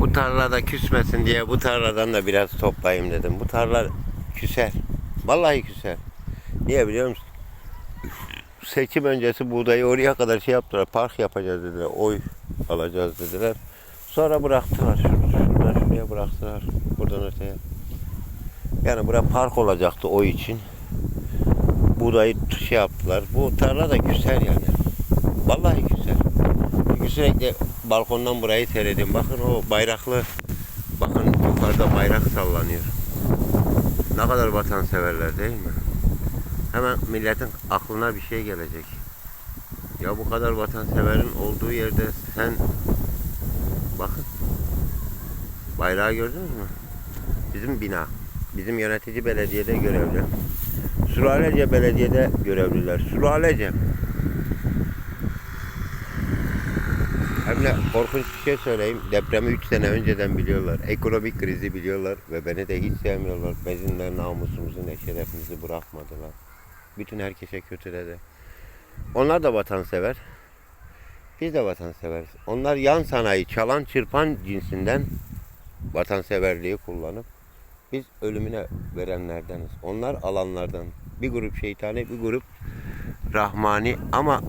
Bu tarlada küsmesin diye bu tarladan da biraz toplayayım dedim. Bu tarla küser. Vallahi küser. Niye biliyor musun? Seçim öncesi buğdayı oraya kadar şey yaptılar. Park yapacağız dediler. Oy alacağız dediler. Sonra bıraktılar. Şur- Şuradan şuraya bıraktılar. Buradan öteye. Yani bura park olacaktı o için. Buğdayı şey yaptılar. Bu tarla da küser yani. Vallahi sürekli balkondan burayı seyrediyorum. Bakın o bayraklı, bakın yukarıda bayrak sallanıyor. Ne kadar vatanseverler değil mi? Hemen milletin aklına bir şey gelecek. Ya bu kadar vatanseverin olduğu yerde sen bakın bayrağı gördünüz mü? Bizim bina. Bizim yönetici belediyede görevli. Sulalece belediyede görevliler. Sulalece. De korkunç bir şey söyleyeyim. Depremi 3 sene önceden biliyorlar. Ekonomik krizi biliyorlar ve beni de hiç sevmiyorlar. Bizimle namusumuzu ne şerefimizi bırakmadılar. Bütün herkese kötüledi. Onlar da vatansever. Biz de vatansever. Onlar yan sanayi, çalan çırpan cinsinden vatanseverliği kullanıp biz ölümüne verenlerdeniz. Onlar alanlardan. Bir grup şeytani, bir grup rahmani ama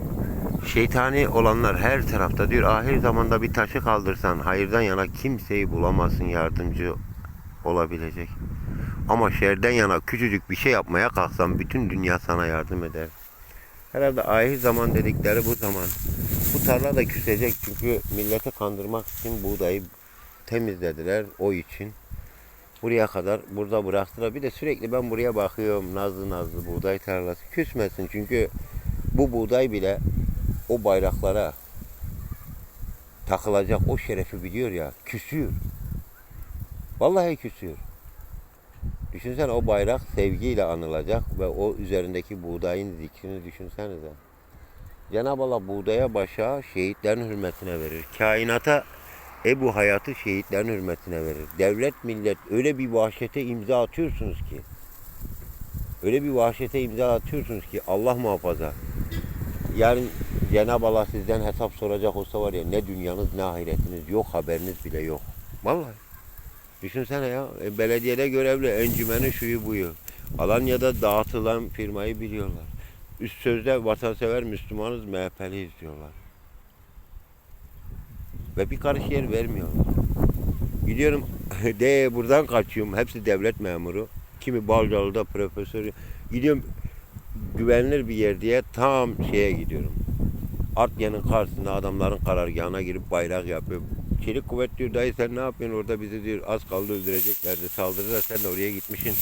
şeytani olanlar her tarafta diyor ahir zamanda bir taşı kaldırsan hayırdan yana kimseyi bulamazsın yardımcı olabilecek. Ama şerden yana küçücük bir şey yapmaya kalksan bütün dünya sana yardım eder. Herhalde ahir zaman dedikleri bu zaman. Bu tarla da küsecek çünkü milleti kandırmak için buğdayı temizlediler o için. Buraya kadar burada bıraktılar. Bir de sürekli ben buraya bakıyorum. Nazlı nazlı buğday tarlası. Küsmesin çünkü bu buğday bile o bayraklara takılacak o şerefi biliyor ya. Küsüyor. Vallahi küsüyor. Düşünsene o bayrak sevgiyle anılacak ve o üzerindeki buğdayın zikrini düşünsenize. Cenab-ı Allah buğdaya başa şehitlerin hürmetine verir. Kainata Ebu hayatı şehitlerin hürmetine verir. Devlet millet öyle bir vahşete imza atıyorsunuz ki öyle bir vahşete imza atıyorsunuz ki Allah muhafaza. Yarın Cenab-ı Allah sizden hesap soracak olsa var ya ne dünyanız ne ahiretiniz yok haberiniz bile yok. Vallahi. Düşünsene ya e, belediyede görevli encümeni şuyu buyu. Alanya'da dağıtılan firmayı biliyorlar. Üst sözde vatansever Müslümanız MHP'liyiz diyorlar. Ve bir karış yer vermiyorlar. Gidiyorum de buradan kaçıyorum. Hepsi devlet memuru. Kimi Balcalı'da profesör. Gidiyorum güvenilir bir yer diye tam şeye gidiyorum. Artyan'ın karşısında adamların karargahına girip bayrak yapıyor. Çelik kuvvet diyor dayı sen ne yapıyorsun orada bizi diyor az kaldı öldüreceklerdi saldırırlar sen de oraya gitmişsin.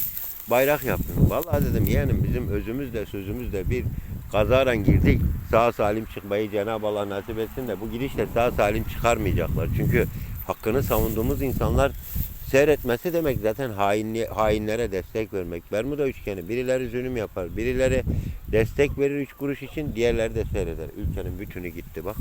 Bayrak yapıyorsun. Vallahi dedim yeğenim bizim özümüz de sözümüz de bir kazaran girdik. Sağ salim çıkmayı Cenab-ı Allah nasip etsin de bu gidişle sağ salim çıkarmayacaklar. Çünkü hakkını savunduğumuz insanlar seyretmesi demek zaten hainli, hainlere destek vermek. Bermuda üçgeni birileri zulüm yapar, birileri destek verir üç kuruş için, diğerleri de seyreder. Ülkenin bütünü gitti bak.